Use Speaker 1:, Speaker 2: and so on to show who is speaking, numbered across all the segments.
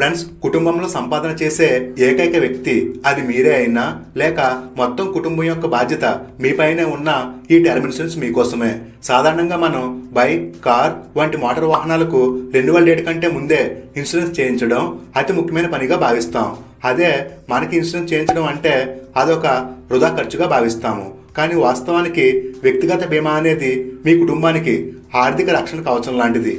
Speaker 1: Friends కుటుంబంలో సంపాదన చేసే ఏకైక వ్యక్తి అది మీరే అయినా లేక మొత్తం కుటుంబం యొక్క బాధ్యత మీపైనే ఉన్న ఈ టర్మ్ ఇన్సూరెన్స్ మీకోసమే. సాధారణంగా మనం బైక్ కార్ వంటి మోటార్ వాహనాలకు రెన్యువల్ డేట్ కంటే ముందే ఇన్సూరెన్స్ చేయించడం అతి ముఖ్యమైన పనిగా భావిస్తాం. అదే మనకి ఇన్సూరెన్స్ చేయించడం అంటే అదొక వృధా ఖర్చుగా భావిస్తాము. కానీ వాస్తవానికి వ్యక్తిగత బీమా అనేది మీ కుటుంబానికి ఆర్థిక రక్షణ కవచం లాంటిది.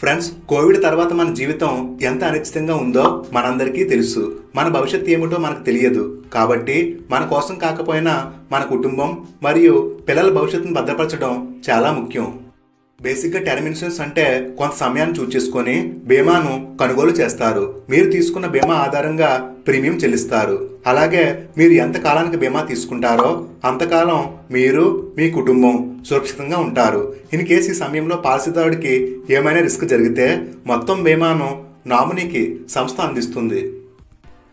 Speaker 1: ఫ్రెండ్స్ కోవిడ్ తర్వాత మన జీవితం ఎంత అనిశ్చితంగా ఉందో మనందరికీ తెలుసు. మన భవిష్యత్తు ఏమిటో మనకు తెలియదు. కాబట్టి మన కోసం కాకపోయినా మన కుటుంబం మరియు పిల్లల భవిష్యత్తును భద్రపరచడం చాలా ముఖ్యం. బేసిక్గా టర్మ్ ఇన్సూరెన్స్ అంటే కొంత సమయాన్ని చూస్ చేసుకొని బీమాను కొనుగోలు చేస్తారు. మీరు తీసుకున్న బీమా ఆధారంగా ప్రీమియం చెల్లిస్తారు. అలాగే మీరు ఎంత కాలానికి బీమా తీసుకుంటారో అంతకాలం మీరు మీ కుటుంబం సురక్షితంగా ఉంటారు. ఇన్ కేసు ఈ సమయంలో పాలసీదారుడికి ఏమైనా రిస్క్ జరిగితే మొత్తం బీమాను నామినీకి సంస్థ అందిస్తుంది.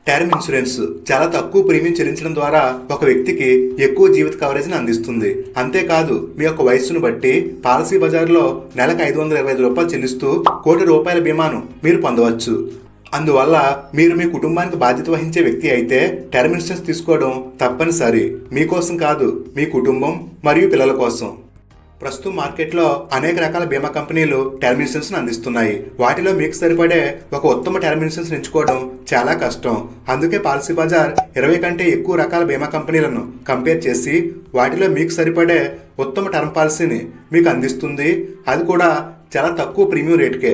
Speaker 1: టర్మ్ ఇన్సూరెన్స్ చాలా తక్కువ ప్రీమియం చెల్లించడం ద్వారా ఒక వ్యక్తికి ఎక్కువ జీవిత కవరేజ్ని అందిస్తుంది. అంతేకాదు మీ యొక్క వయస్సును బట్టి పాలసీ బజార్లో నెలకు ఐదు వందల ఇరవై ఐదు రూపాయలు చెల్లిస్తూ కోటి రూపాయల బీమాను మీరు పొందవచ్చు. అందువల్ల మీరు మీ కుటుంబానికి బాధ్యత వహించే వ్యక్తి అయితే టర్మ్ ఇన్సూరెన్స్ తీసుకోవడం తప్పనిసరి. మీకోసం కాదు మీ కుటుంబం మరియు పిల్లల కోసం. ప్రస్తుతం మార్కెట్లో అనేక రకాల బీమా కంపెనీలు టర్మ్ ఇన్సూరెన్స్ అందిస్తున్నాయి. వాటిలో మీకు సరిపడే ఒక ఉత్తమ టర్మ్ ఇన్సూరెన్స్ ఎంచుకోవడం చాలా కష్టం. అందుకే పాలసీ బజార్ ఇరవై కంటే ఎక్కువ రకాల బీమా కంపెనీలను కంపేర్ చేసి వాటిలో మీకు సరిపడే ఉత్తమ టర్మ్ పాలసీని మీకు అందిస్తుంది. అది కూడా చాలా తక్కువ ప్రీమియం రేటుకే.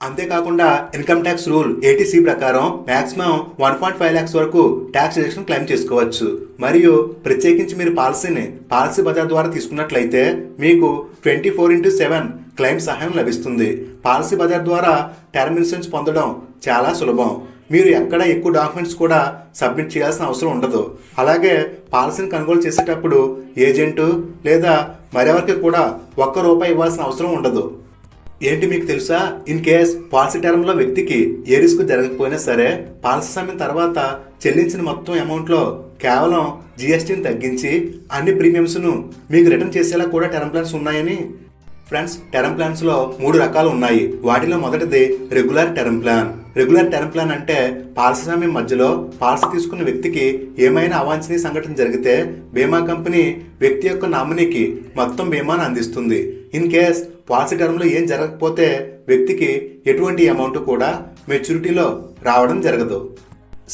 Speaker 1: అంతేకాకుండా income tax rule eighty C ప్రకారం maximum one point five lakhs వరకు ట్యాక్స్ రిడక్షన్ క్లెయిమ్ చేసుకోవచ్చు. మరియు ప్రత్యేకించి మీరు పాలసీని పాలసీ బజార్ ద్వారా తీసుకున్నట్లయితే మీకు twenty four into seven claim సహాయం లభిస్తుంది. పాలసీ బజార్ ద్వారా టర్మ్ ఇన్సూరెన్స్ పొందడం చాలా సులభం. మీరు ఎక్కడ ఎక్కువ డాక్యుమెంట్స్ కూడా సబ్మిట్ చేయాల్సిన అవసరం ఉండదు. అలాగే పాలసీని కొనుగోలు చేసేటప్పుడు ఏజెంటు లేదా మరెవరికి కూడా ఒక్క రూపాయి ఇవ్వాల్సిన అవసరం ఉండదు. ఏంటి మీకు తెలుసా? ఇన్ కేస్ పాలసీ టర్మ్లో వ్యక్తికి ఏ రిస్క్ జరగకపోయినా సరే పాలసీ సమయం తర్వాత చెల్లించిన మొత్తం అమౌంట్లో కేవలం జిఎస్టీని తగ్గించి అన్ని ప్రీమియమ్స్ను మీకు రిటర్న్ చేసేలా కూడా టర్మ్ ప్లాన్స్ ఉన్నాయని? ఫ్రెండ్స్ టర్మ్ ప్లాన్స్లో మూడు రకాలు ఉన్నాయి. వాటిలో మొదటిది regular term plan. Regular term plan అంటే పాలసీ సమయం మధ్యలో పాలసీ తీసుకున్న వ్యక్తికి ఏమైనా అవాంఛనీయ సంఘటన జరిగితే బీమా కంపెనీ వ్యక్తి యొక్క నామినీకి మొత్తం బీమాను అందిస్తుంది. ఇన్ కేస్ పాలసీ టర్మ్లో ఏం జరగకపోతే వ్యక్తికి ఎటువంటి అమౌంట్ కూడా మెచ్యూరిటీలో రావడం జరగదు.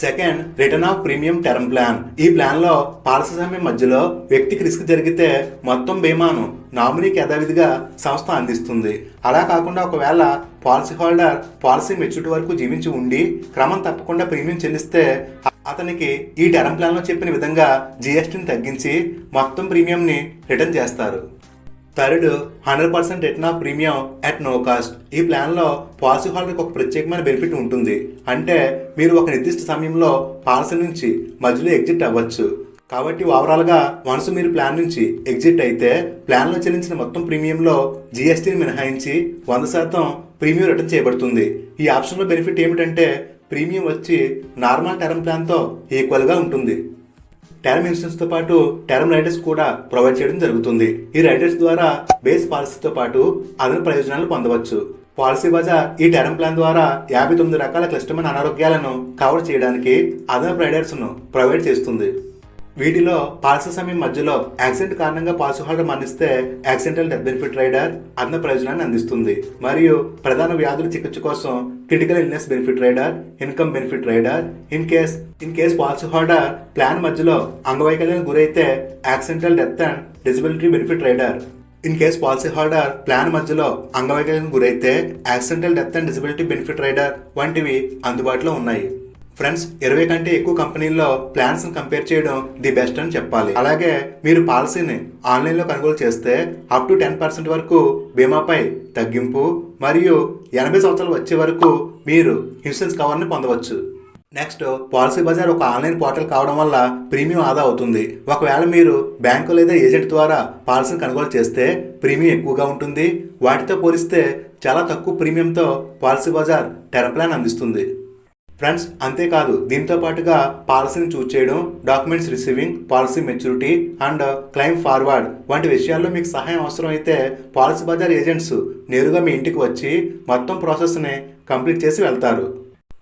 Speaker 1: Second return of premium term plan. ఈ ప్లాన్లో పాలసీ సమయం మధ్యలో వ్యక్తికి రిస్క్ జరిగితే మొత్తం బీమాను నామినీకి యథావిధిగా సంస్థ అందిస్తుంది. అలా కాకుండా ఒకవేళ పాలసీ హోల్డర్ పాలసీ మెచ్యూరిటీ వరకు జీవించి ఉండి క్రమం తప్పకుండా ప్రీమియం చెల్లిస్తే అతనికి ఈ టర్మ్ ప్లాన్లో చెప్పిన విధంగా జిఎస్టీని తగ్గించి మొత్తం ప్రీమియంని రిటర్న్ చేస్తారు. Third hundred percent return premium at no cost ఈ ప్లాన్లో పాలసీ హోల్డర్కి ఒక ప్రత్యేకమైన బెనిఫిట్ ఉంటుంది. అంటే మీరు ఒక నిర్దిష్ట సమయంలో పాలసీ నుంచి మధ్యలో ఎగ్జిట్ అవ్వచ్చు. కాబట్టి ఓవరాల్గా వన్స్ మీరు ప్లాన్ నుంచి ఎగ్జిట్ అయితే ప్లాన్లో చెల్లించిన మొత్తం ప్రీమియంలో జీఎస్టీని మినహాయించి వంద శాతం ప్రీమియం రిటర్న్ చేయబడుతుంది. ఈ ఆప్షన్లో బెనిఫిట్ ఏమిటంటే ప్రీమియం వచ్చి నార్మల్ టర్మ్ ప్లాన్తో ఈక్వల్గా ఉంటుంది. టర్మ్ ఇన్సూరెన్స్తో పాటు టర్మ్ రైడర్స్ కూడా ప్రొవైడ్ చేయడం జరుగుతుంది. ఈ రైడర్స్ ద్వారా బేస్ పాలసీతో పాటు అదనపు ప్రయోజనాలు పొందవచ్చు. పాలసీ బజార్ ఈ టర్మ్ ప్లాన్ ద్వారా యాభై తొమ్మిది రకాల క్లిష్టమైన అనారోగ్యాలను కవర్ చేయడానికి అదనపు రైడర్స్ను ప్రొవైడ్ చేస్తుంది. వీటిలో పాలసీ సమయం మధ్యలో యాక్సిడెంట్ కారణంగా పాలసీ హోల్డర్ మరణిస్తే యాక్సిడెంటల్ డెత్ బెనిఫిట్ రైడర్ అన్న ప్రయోజనాన్ని అందిస్తుంది. మరియు ప్రధాన వ్యాధుల చికిత్స కోసం critical illness benefit rider income benefit rider in case in case policy holder plan మధ్యలో అంగవైకల్యానికి గురైతే accidental death and disability benefit rider. In case policy holder plan మధ్యలో అంగవైకల్యం గురైతే accidental death and disability benefit rider వంటివి అందుబాటులో ఉన్నాయి. Friends ఇరవై కంటే ఎక్కువ కంపెనీల్లో ప్లాన్స్ కంపేర్ చేయడం ది బెస్ట్ అని చెప్పాలి. అలాగే మీరు పాలసీని ఆన్లైన్లో కొనుగోలు చేస్తే అప్ టు టెన్ పర్సెంట్ వరకు బీమాపై తగ్గింపు మరియు ఎనభై సంవత్సరాలు వచ్చే వరకు మీరు ఇన్సూరెన్స్ కవర్ని పొందవచ్చు. నెక్స్ట్ పాలసీ బజార్ ఒక ఆన్లైన్ పోర్టల్ కావడం వల్ల ప్రీమియం ఆదా అవుతుంది. ఒకవేళ మీరు బ్యాంకు లేదా ఏజెంట్ ద్వారా పాలసీని కొనుగోలు చేస్తే ప్రీమియం ఎక్కువగా ఉంటుంది. వాటితో పోలిస్తే చాలా తక్కువ ప్రీమియంతో పాలసీ బజార్ టెర్మ్ ప్లాన్ అందిస్తుంది. ఫ్రెండ్స్ అంతేకాదు దీంతో పాటుగా పాలసీని చూస్ చేయడం documents receiving policy maturity and claim forward వంటి విషయాల్లో మీకు సహాయం అవసరం అయితే పాలసీ బజార్ ఏజెంట్స్ నేరుగా మీ ఇంటికి వచ్చి మొత్తం ప్రాసెస్ని కంప్లీట్ చేసి వెళ్తారు.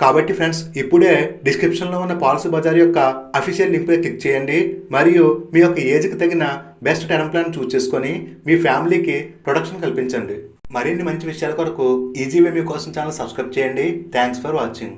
Speaker 1: కాబట్టి ఫ్రెండ్స్ ఇప్పుడే డిస్క్రిప్షన్లో ఉన్న పాలసీ బజార్ యొక్క అఫీషియల్ లింక్పై క్లిక్ చేయండి. మరియు మీ యొక్క ఏజ్కి తగిన బెస్ట్ టర్మ్ ప్లాన్ చూస్ చేసుకొని మీ ఫ్యామిలీకి ప్రొటెక్షన్ కల్పించండి. మరిన్ని మంచి విషయాల కొరకు ఈజీవే మీ కోసం ఛానల్ సబ్స్క్రైబ్ చేయండి. Thanks for watching.